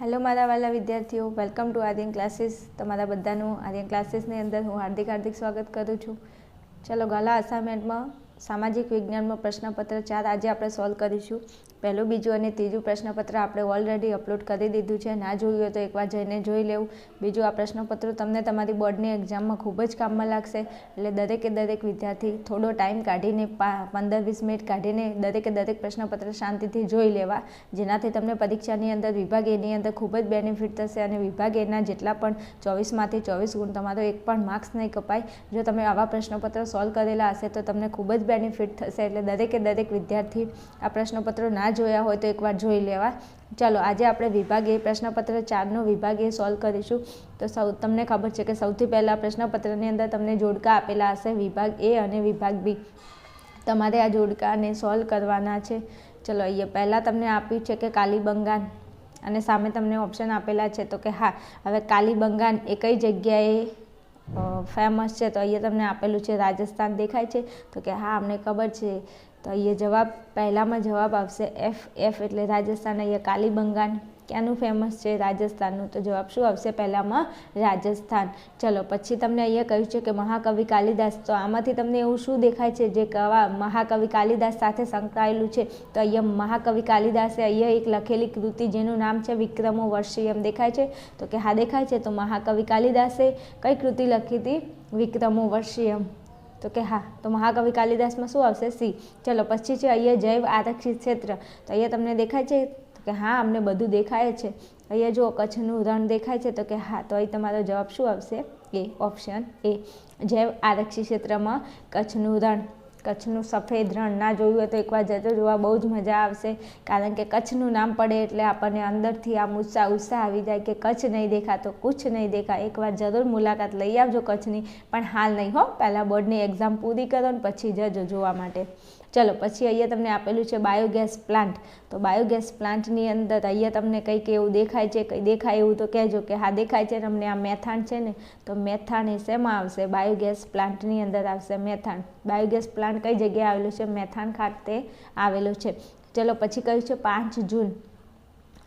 Hello મારા વાલા વિદ્યાર્થીઓ. વેલકમ ટુ આર્યન ક્લાસીસ તમારા બધાનું આર્યન ક્લાસીસની અંદર હું હાર્દિક હાર્દિક સ્વાગત કરું છું. ચલો, ગાલા અસાઇનમેન્ટમાં સામાજિક વિજ્ઞાનમાં પ્રશ્નપત્ર ચાર આજે આપણે સોલ્વ કરીશું. પહેલું, બીજું અને ત્રીજું પ્રશ્નપત્ર આપણે ઓલરેડી અપલોડ કરી દીધું છે. ના જોયું હોય તો એકવાર જઈને જોઈ લેવું. બીજું, આ પ્રશ્નપત્ર તમને તમારી બોર્ડની એક્ઝામમાં ખૂબ જ કામમાં લાગશે. એટલે દરેકે દરેક વિદ્યાર્થી થોડો ટાઈમ કાઢીને પંદર, વીસ મિનિટ કાઢીને દરેકે દરેક પ્રશ્નપત્ર શાંતિથી જોઈ લેવા. જેનાથી તમને પરીક્ષાની અંદર, વિભાગ એની અંદર ખૂબ જ બેનિફિટ થશે અને વિભાગ એના જેટલા પણ ચોવીસમાંથી ચોવીસ ગુણ તમારો એક પણ માર્ક્સ નહીં કપાય. જો તમે આવા પ્રશ્નપત્રો સોલ્વ કરેલા હશે તો તમને ખૂબ જ બેનિફિટ થશે. એટલે દરેકે દરેક વિદ્યાર્થી આ પ્રશ્નપત્રો ના જોયા હોય તો એકવાર જોઈ લેવા. ચાલો, આજે આપણે વિભાગ એ પ્રશ્નપત્ર ચારનો વિભાગ એ સોલ્વ કરીશું. તો સૌ, તમને ખબર છે કે સૌથી પહેલાં પ્રશ્નપત્રની અંદર તમને જોડકા આપેલા હશે વિભાગ એ અને વિભાગ બી. તમારે આ જોડકાને સોલ્વ કરવાના છે. ચલો, અહીંયા પહેલાં તમને આપ્યું છે કે કાલીબંગાન અને સામે તમને ઓપ્શન આપેલા છે તો કે હા. હવે કાલીબંગાન એ કઈ જગ્યાએ ફેમસ છે, તો અહીંયા તમને આપેલું છે, રાજસ્થાન દેખાય છે. તો કે હા, અમને ખબર છે. તો અહીંયા જવાબ, પહેલામાં જવાબ આવશે એફ એફ એટલે રાજસ્થાન, અહીંયા કાલીબંગાન. ક્યાંનું ફેમસ છે રાજસ્થાનનું? તો જવાબ શું આવશે પહેલાંમાં? રાજસ્થાન. ચલો, પછી તમને અહીંયા કહ્યું છે કે મહાકવિ કાલિદાસ. તો આમાંથી તમને એવું શું દેખાય છે જે કવા મહાકવિ કાલિદાસ સાથે સંકળાયેલું છે? તો અહીંયા મહાકવિ કાલિદાસે અહીંયા એક લખેલી કૃતિ જેનું નામ છે વિક્રમો વર્ષીયમ દેખાય છે. તો કે હા, દેખાય છે? તો મહાકવિ કાલિદાસે કઈ કૃતિ લખી હતી? વિક્રમો વર્ષીયમ તો કે હા, તો મહાકવિ કાલિદાસમાં શું આવશે? સી. ચલો, પછી છે અહીંયા જૈવ આરક્ષિત ક્ષેત્ર. તો અહીંયા તમને દેખાય છે કે હા, અમને બધું દેખાય છે. અહીંયા જો કચ્છનું રણ દેખાય છે, તો કે હા તો અહીં તમારો જવાબ શું આવશે? A option A. જૈવ આરક્ષી ક્ષેત્રમાં કચ્છનું રણ, કચ્છનું સફેદ રણ ના જોયું હોય તો એકવાર જતો જોવા બહુ જ મજા આવશે. કારણ કે કચ્છનું નામ પડે એટલે આપણને અંદરથી આમ ઉત્સાહ ઉત્સાહ આવી જાય કે કચ્છ નહીં દેખાતો કુછ નહીં દેખા એકવાર જરૂર મુલાકાત લઈ આવજો કચ્છની. પણ હાલ નહીં હો, પહેલાં બોર્ડની એક્ઝામ પૂરી કરો ને પછી જજો જોવા માટે. ચલો, પછી અહીંયા તમને આપેલું છે બાયોગેસ પ્લાન્ટ તો બાયોગેસ પ્લાન્ટની અંદર અહીંયા તમને કંઈક એવું દેખાય છે, કંઈ દેખાય એવું તો કહેજો કે હા, દેખાય છે તમને આ મેથાણ છે ને, તો મેથાણ એ શેમાં આવશે? બાયોગેસ પ્લાન્ટની અંદર આવશે મેથાણ. બાયોગેસ પ્લાન્ટ કઈ જગ્યાએ આવેલું છે? મેથાણ ખાતે આવેલું છે. ચલો, પછી કહ્યું છે પાંચ જૂન.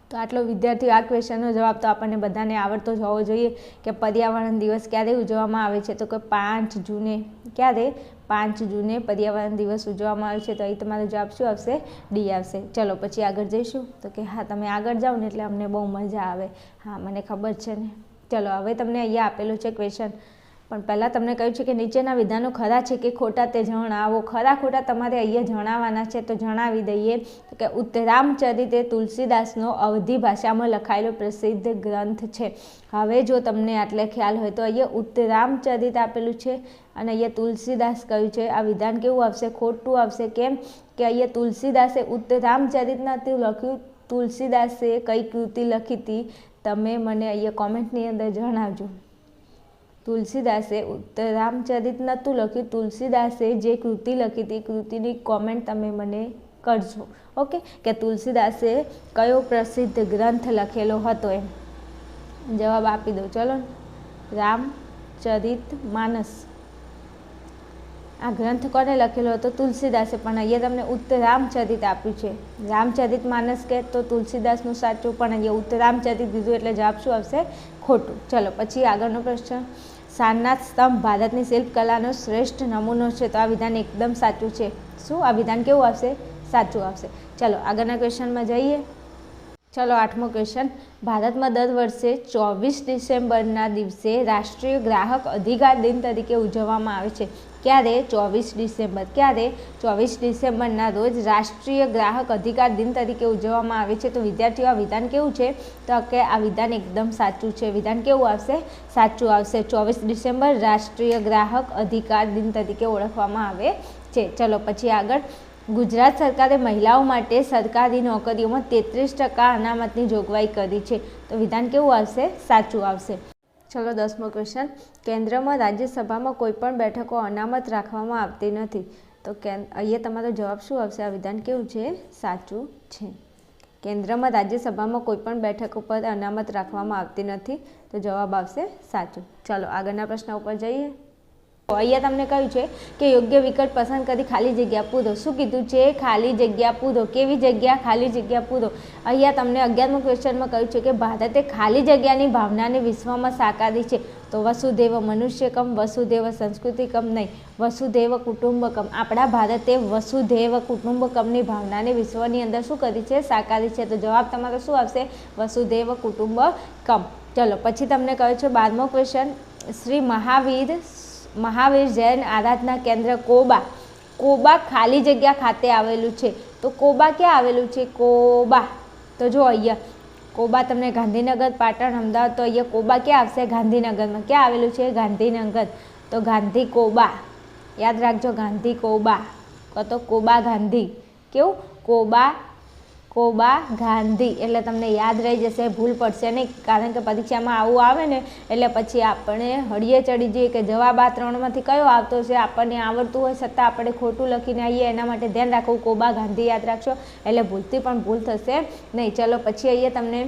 તો આટલો વિદ્યાર્થી આ ક્વેશ્ચનનો જવાબ તો આપણને બધાને આવડતો જ હોવો જોઈએ કે પર્યાવરણ દિવસ ક્યારે ઉજવવામાં આવે છે? તો કે પાંચ જૂને. ક્યારે? પાંચ જૂને પર્યાવરણ દિવસ ઉજવવામાં આવે છે, તો અહીં તમારો જવાબ શું આવશે? ડી આવશે. ચલો, પછી આગળ જઈશું. તો કે હા, તમે આગળ જાઓ ને એટલે અમને બહુ મજા આવે. હા, મને ખબર છે ને. ચલો, હવે તમને અહીંયા આપેલું છે ક્વેશ્ચન પણ પહેલાં તમને કહ્યું છે કે નીચેના વિધાનો ખરા છે કે ખોટા તે જણાવો. ખરા ખોટા તમારે અહીંયા જણાવવાના છે તો જણાવી દઈએ. કે ઉત્તરામચરિત એ તુલસીદાસનો અવધી ભાષામાં લખાયેલો પ્રસિદ્ધ ગ્રંથ છે. હવે જો તમને આટલે ખ્યાલ હોય તો અહીંયા ઉત્તરામચરિત આપેલું છે અને અહીંયા તુલસીદાસ કહ્યું છે. આ વિધાન કેવું આવશે? ખોટું આવશે કેમ? કે અહીંયા તુલસીદાસે ઉત્તરામચરિત નથી લખ્યું, તુલસીદાસે કઈ કૃતિ લખી હતી તમે મને અહીંયા કોમેન્ટની અંદર જણાવજો. તુલસીદાસે રામચરિત નહોતું લખ્યું. તુલસીદાસે જે કૃતિ લખી હતી કૃતિની કોમેન્ટ તમે મને કરજો. ઓકે કે તુલસીદાસે કયો પ્રસિદ્ધ ગ્રંથ લખેલો હતો એમ? જવાબ આપી દો ચલો રામચરિત માનસ આ ગ્રંથ કોને લખેલો હતો? તુલસીદાસે પણ અહીંયા તમને ઉત્તરામચરિત આપ્યું છે. રામચરિત માનસ કે તો તુલસીદાસનું સાચું, પણ અહીંયા ઉત્તરામચરિત દીધું એટલે જવાબ શું આવશે? ખોટું. ચલો, પછી આગળનો પ્રશ્ન. સારનાથ સ્તંભ ભારતની શિલ્પકલાનો શ્રેષ્ઠ નમૂનો છે, તો આ વિધાન એકદમ સાચું છે. શું? આ વિધાન કેવું આવશે? સાચું આવશે. ચલો, આગળના ક્વેશ્ચનમાં જઈએ. ચલો, આઠમો ક્વેશ્ચન. ભારતમાં દર વર્ષે ચોવીસ ડિસેમ્બરના દિવસે રાષ્ટ્રીય ગ્રાહક અધિકાર દિન તરીકે ઉજવવામાં આવે છે. ક્યારે? ચોવીસ ડિસેમ્બર. ક્યારે? ચોવીસ ડિસેમ્બરના રોજ રાષ્ટ્રીય ગ્રાહક અધિકાર દિન તરીકે ઉજવવામાં આવે છે. તો વિદ્યાર્થીઓ, આ વિધાન કેવું છે? તો કે આ વિધાન એકદમ સાચું છે. વિધાન કેવું આવશે? સાચું આવશે. ચોવીસ ડિસેમ્બર રાષ્ટ્રીય ગ્રાહક અધિકાર દિન તરીકે ઓળખવામાં આવે છે. ચલો પછી આગળ. ગુજરાત સરકારે મહિલાઓ માટે સરકારી નોકરીઓમાં તેત્રીસ ટકા અનામતની જોગવાઈ કરી છે. તો વિધાન કેવું આવશે? સાચું આવશે. ચલો દસમો ક્વેશ્ચન. કેન્દ્રમાં રાજ્યસભામાં કોઈ પણ બેઠકો અનામત રાખવામાં આવતી નથી. તો કેન, અહીંયા તમારો જવાબ શું આવશે? આ વિધાન કેવું છે? સાચું છે. કેન્દ્રમાં રાજ્યસભામાં કોઈ પણ બેઠક ઉપર અનામત રાખવામાં આવતી નથી. તો જવાબ આવશે સાચું. ચલો આગળના પ્રશ્ન ઉપર જઈએ. અહીંયા તમને કહ્યું છે કે યોગ્ય વિકલ્પ પસંદ કરી ખાલી જગ્યા પૂરો. શું કીધું છે? ખાલી જગ્યા પૂરો. કેવી જગ્યા? ખાલી જગ્યા પૂરો. અહીંયા તમને અગિયારમું ક્વેશ્ચનમાં કહ્યું છે કે ભારતે ખાલી જગ્યાની ભાવનાને વિશ્વમાં સાકારી છે. તો વસુદેવ મનુષ્યકમ વસુદેવ સંસ્કૃતિકમ નહીં વસુદેવ કુટુંબકમ. આપણા ભારતે વસુદેવ કુટુંબકમની ભાવનાને વિશ્વની અંદર શું કરી છે? સાકારી છે. તો જવાબ તમારો શું આવશે? વસુદેવ કુટુંબકમ. ચલો, પછી તમને કહ્યું છે બારમો ક્વેશ્ચન. શ્રી મહાવીર મહાવીર જૈન આરાધના કેન્દ્ર કોબા. કોબા ખાલી જગ્યા ખાતે આવેલું છે. તો કોબા ક્યાં આવેલું છે? કોબા. તો જો અહીંયા કોબા તમને ગાંધીનગર, પાટણ, અમદાવાદ, તો અહીંયા કોબા ક્યાં આવશે? ગાંધીનગરમાં. ક્યાં આવેલું છે? ગાંધીનગર. તો ગાંધી કોબા. યાદ રાખજો, ગાંધી કોબા. કાં તો કોબા ગાંધી. કેવું? કોબા કોબા ગાંધી. એટલે તમને યાદ રહી જશે, ભૂલ પડશે નહીં, કારણ કે પરીક્ષામાં આવું આવે ને, એટલે પછી આપણે હળીએ ચડી જઈએ કે જવાબ આ ત્રણમાંથી કયો આવતો છે, આપણને આવડતું હોય છતાં આપણે ખોટું લખીને આવીએ, એના માટે ધ્યાન રાખવું કોબા ગાંધી યાદ રાખશો એટલે ભૂલથી પણ ભૂલ થશે નહીં. ચલો, પછી અહીંયા તમને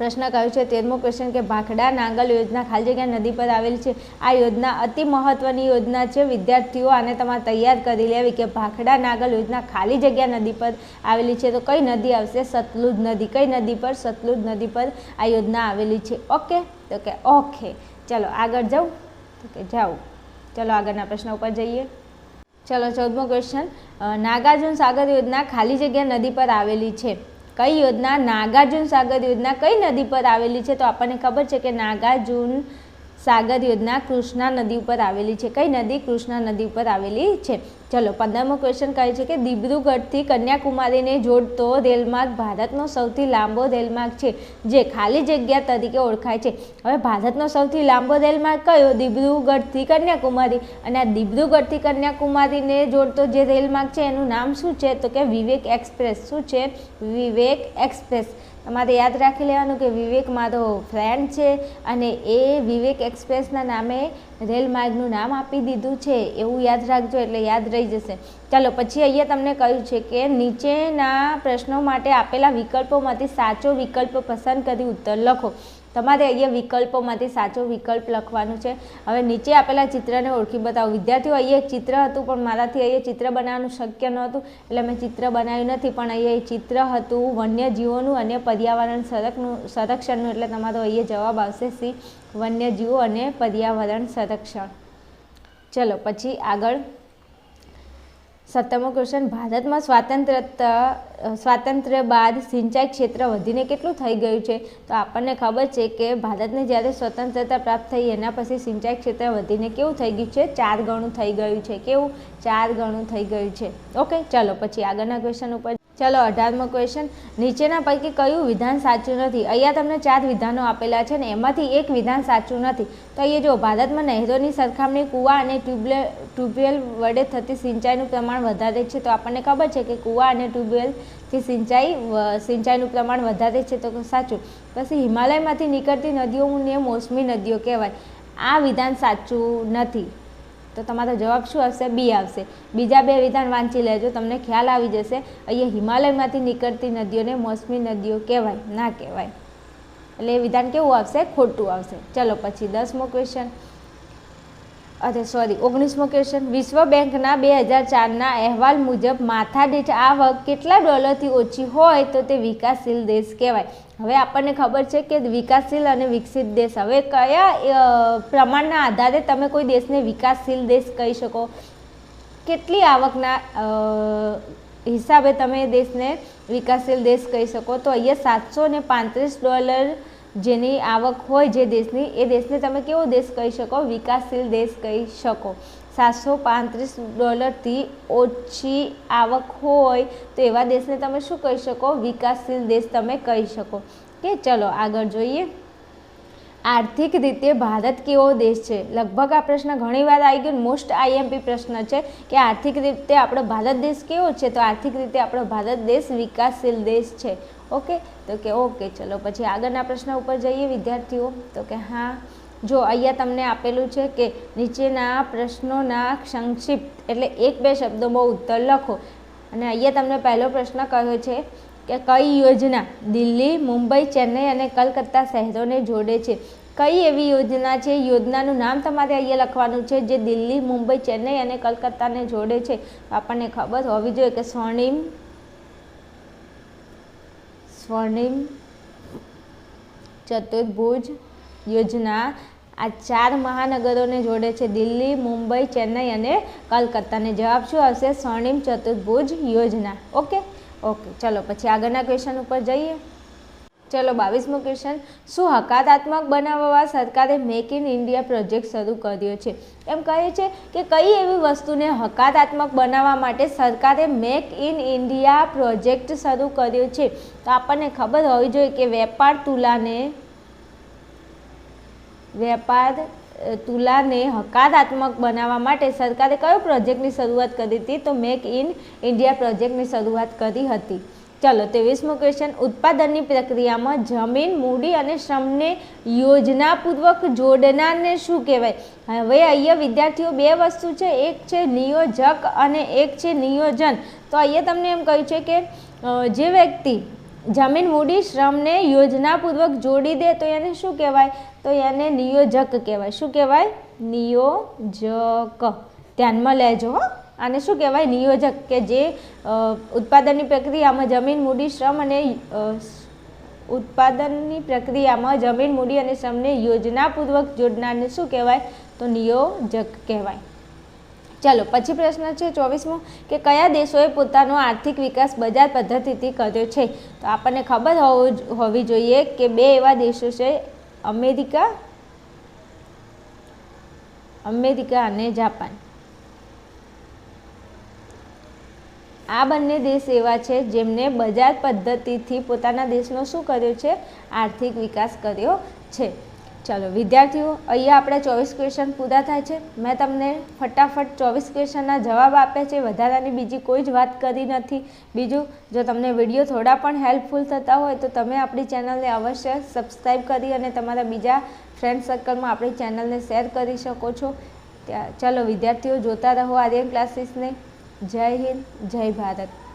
પ્રશ્ન કહ્યું છે, તેરમો ક્વેશ્ચન કે ભાખડા નાંગલ યોજના ખાલી જગ્યા નદી પર આવેલી છે. આ યોજના અતિ મહત્વની યોજના છે. વિદ્યાર્થીઓ આને તમારે તૈયાર કરી લેવી કે ભાખડા નાંગલ યોજના ખાલી જગ્યા નદી પર આવેલી છે. તો કઈ નદી આવશે? સતલુજ નદી. કઈ નદી પર? સતલુજ નદી પર આ યોજના આવેલી છે. ઓકે? તો કે ઓકે. ચલો, આગળ જાઉં તો કે જાઉં ચલો, આગળના પ્રશ્ન ઉપર જઈએ. ચલો, ચૌદમો ક્વેશ્ચન નાગાર્જુન સાગર યોજના ખાલી જગ્યા નદી પર આવેલી છે. કઈ યોજના? નાગાર્જુન સાગર યોજના કઈ નદી પર આવેલી છે? તો આપણને ખબર છે કે નાગાર્જુન સાગર યોજના કૃષ્ણા નદી ઉપર આવેલી છે. કઈ નદી? કૃષ્ણા નદી ઉપર આવેલી છે. ચલો, પંદરમો ક્વેશ્ચન કહે છે કે દિબ્રુગઢથી કન્યાકુમારીને જોડતો રેલમાર્ગ ભારતનો સૌથી લાંબો રેલમાર્ગ છે, જે ખાલી જગ્યા તરીકે ઓળખાય છે. હવે ભારતનો સૌથી લાંબો રેલમાર્ગ કયો? દિબ્રુગઢથી કન્યાકુમારી. અને આ દિબ્રુગઢથી કન્યાકુમારીને જોડતો જે રેલમાર્ગ છે, એનું નામ શું છે? તો કે વિવેક એક્સપ્રેસ. શું છે? વિવેક એક્સપ્રેસ. તમારે યાદ રાખી લેવાનું કે વિવેક મારો ફ્રેન્ડ છે અને એ વિવેક એક્સપ્રેસના નામે રેલમાર્ગનું નામ આપી દીધું છે. એવું યાદ રાખજો એટલે યાદ રહી જશે. ચાલો, પછી અહીંયા તમને કહ્યું છે કે નીચેના પ્રશ્નો માટે આપેલા વિકલ્પોમાંથી સાચો વિકલ્પ પસંદ કરી ઉત્તર લખો. તમારે અહીંયા વિકલ્પોમાંથી સાચો વિકલ્પ લખવાનું છે. હવે નીચે આપેલા ચિત્રને ઓળખી બતાવો. વિદ્યાર્થીઓ, અહીંયા એક ચિત્ર હતું, પણ મારાથી અહીંયા ચિત્ર બનાવવાનું શક્ય નહોતું, એટલે મેં ચિત્ર બનાવ્યું નથી. પણ અહીંયા ચિત્ર હતું, વન્યજીવોનું અને પર્યાવરણ સંરક્ષણનું સંરક્ષણનું, એટલે તમારો અહીંયા જવાબ આવશે સી. વન્યજીવો અને પર્યાવરણ સંરક્ષણ. ચલો, પછી આગળ. સત્તમો ક્વેશ્ચન, ભારતમાં સ્વાતંત્રતા સ્વાતંત્ર્ય બાદ સિંચાઈ ક્ષેત્ર વધીને કેટલું થઈ ગયું છે? તો આપણને ખબર છે કે ભારતને જ્યારે સ્વતંત્રતા પ્રાપ્ત થઈ, એના પછી સિંચાઈ ક્ષેત્ર વધીને કેવું થઈ ગયું છે? ચાર ગણું થઈ ગયું છે. કેવું? ચાર ગણું થઈ ગયું છે. ઓકે, ચલો, પછી આગળના ક્વેશ્ચન ઉપર ચલો અઢારમો ક્વેશ્ચન નીચેના પૈકી કયું વિધાન સાચું નથી? અહીંયા તમને ચાર વિધાનો આપેલા છે ને એમાંથી એક વિધાન સાચું નથી. તો અહીંયા જો ભારતમાં નહેરોની સરખામણી કૂવા અને ટ્યુબવેલ ટ્યુબવેલ વડે થતી સિંચાઈનું પ્રમાણ વધારે છે, તો આપણને ખબર છે કે કૂવા અને ટ્યુબવેલથી સિંચાઈ સિંચાઈનું પ્રમાણ વધારે છે, તો સાચું. પછી હિમાલયમાંથી નીકળતી નદીઓને મોસમી નદીઓ કહેવાય. આ વિધાન સાચું નથી. તો તમારો જવાબ શું આવશે? બી આવશે. બીજા બે વિધાન વાંચી લેજો, તમને ખ્યાલ આવી જશે. અહીંયા હિમાલયમાંથી નીકળતી નદીઓને મોસમી નદીઓ કહેવાય, ના કહેવાય. એટલે એ વિધાન કેવું આવશે? ખોટું આવશે. ચલો પછી દસમો ક્વેશ્ચન અરે સોરી ઓગણીસમો ક્વેશ્ચન વિશ્વ બેંકના બે હજાર ચારના અહેવાલ મુજબ માથાદીઠ આવક કેટલા ડોલરથી ઓછી હોય તો તે વિકાસશીલ દેશ કહેવાય. હવે આપણને ખબર છે કે વિકાસશીલ અને વિકસિત દેશ. હવે કયા પ્રમાણના આધારે તમે કોઈ દેશને વિકાસશીલ દેશ કહી શકો? કેટલી આવકના હિસાબે તમે દેશને વિકાસશીલ દેશ કહી શકો? તો અહીંયા સાતસો ને પાંત્રીસ ડોલર જેની આવક હોય જે દેશની, એ દેશને તમે કેવો દેશ કહી શકો? વિકાસશીલ દેશ કહી શકો. સાતસો પાંત્રીસ ડોલરથી ઓછી આવક હોય તો એવા દેશને તમે શું કહી શકો? વિકાસશીલ દેશ તમે કહી શકો. કે ચલો આગળ જોઈએ. આર્થિક રીતે ભારત કેવો દેશ છે? લગભગ આ પ્રશ્ન ઘણીવાર આવી ગયો. મોસ્ટ આઈએમપી પ્રશ્ન છે કે આર્થિક રીતે આપણો ભારત દેશ કેવો છે? તો આર્થિક રીતે આપણો ભારત દેશ વિકાસશીલ દેશ છે. ઓકે તો કે ઓકે ચલો પછી આગળના પ્રશ્ન ઉપર જઈએ વિદ્યાર્થીઓ. તો કે હા, જો અહીંયા તમને આપેલું છે કે નીચેના પ્રશ્નોના સંક્ષિપ્ત એટલે એક બે શબ્દોમાં ઉત્તર લખો. અને અહીંયા તમને પહેલો પ્રશ્ન કહ્યો છે કે કઈ યોજના? દિલ્હી, મુંબઈ, ચેન્નઈ અને કલકત્તા શહેરોને જોડે છે. કઈ એવી યોજના છે? યોજનાનું નામ તમારે અહીંયા લખવાનું છે જે દિલ્હી, મુંબઈ, ચેન્નઈ અને કલકત્તાને જોડે છે. આપણને ખબર હોવી જોઈએ કે સ્વર્ણિમ સ્વર્ણિમ ચતુર્ભુજ યોજના આ ચાર મહાનગરોને જોડે છે. દિલ્હી, મુંબઈ, ચેન્નઈ અને કલકત્તાને. જવાબ શું આવશે? સ્વર્ણિમ ચતુર્ભુજ યોજના. ઓકે? ઓકે, ચલો, પછી આગળના ક્વેશ્ચન ઉપર જઈએ. ચલો, બાવીસમો ક્વેશ્ચન શું હકારાત્મક બનાવવા સરકારે મેક ઇન ઇન્ડિયા પ્રોજેક્ટ શરૂ કર્યો છે? એમ કહે છે કે કઈ એવી વસ્તુને હકારાત્મક બનાવવા માટે સરકારે મેક ઇન ઇન્ડિયા પ્રોજેક્ટ શરૂ કર્યો છે? તો આપણને ખબર હોવી જોઈએ કે વેપાર તુલાને વેપાર તુલાને હકારાત્મક બનાવવા માટે સરકારે કયો પ્રોજેક્ટની શરૂઆત કરી હતી? તો મેક ઇન ઇન્ડિયા પ્રોજેક્ટની શરૂઆત કરી હતી. ચલો, ત્રેવીસમો ક્વેશ્ચન. ઉત્પાદનની પ્રક્રિયામાં જમીન, મૂડી અને શ્રમને યોજનાપૂર્વક જોડનારને શું કહેવાય? હવે અહીંયા વિદ્યાર્થીઓ બે વસ્તુ છે. એક છે નિયોજક અને એક છે નિયોજન. તો અહીંયા તમને એમ કહ્યું છે કે જે વ્યક્તિ જમીન મૂડી શ્રમને યોજનાપૂર્વક જોડી દે, તો એને શું કહેવાય? તો એને નિયોજક કહેવાય. શું કહેવાય? નિયોજક. ધ્યાનમાં લેજો, હો. આને શું કહેવાય? નિયોજક, કે જે ઉત્પાદનની પ્રક્રિયામાં જમીન મૂડી શ્રમ અને ઉત્પાદનની પ્રક્રિયામાં જમીન મૂડી અને શ્રમને યોજનાપૂર્વક જોડનારને શું કહેવાય? તો નિયોજક કહેવાય. ચાલો, પછી પ્રશ્ન છે ચોવીસમો, કે કયા દેશોએ પોતાનો આર્થિક વિકાસ બજાર પદ્ધતિથી કર્યો છે? તો આપણને ખબર હોવું જોઈએ કે બે એવા દેશો છે, અમેરિકા અમેરિકા અને જાપાન. આ બંને દેશ એવા છે જેમને બજાર પદ્ધતિથી પોતાના દેશનો શું કર્યો છે? આર્થિક વિકાસ કર્યો છે. ચાલો, વિદ્યાર્થીઓ, અહીંયા આપણે ચોવીસ ક્વેશ્ચન પૂરા થાય છે. મેં તમને ફટાફટ ચોવીસ ક્વેશ્ચનના જવાબ આપ્યા છે. વધારાની બીજી કોઈ જ વાત કરી નથી. બીજું, જો તમને વીડિયો થોડા પણ હેલ્પફુલ થતા હોય, તો તમે આપણી ચેનલને અવશ્ય સબસ્ક્રાઈબ કરી અને તમારા બીજા ફ્રેન્ડ સર્કલમાં આપણી ચેનલને શેર કરી શકો છો. ચાલો, વિદ્યાર્થીઓ, જોતા રહો આર્યન ક્લાસીસને જય હિન્દ, જય ભારત.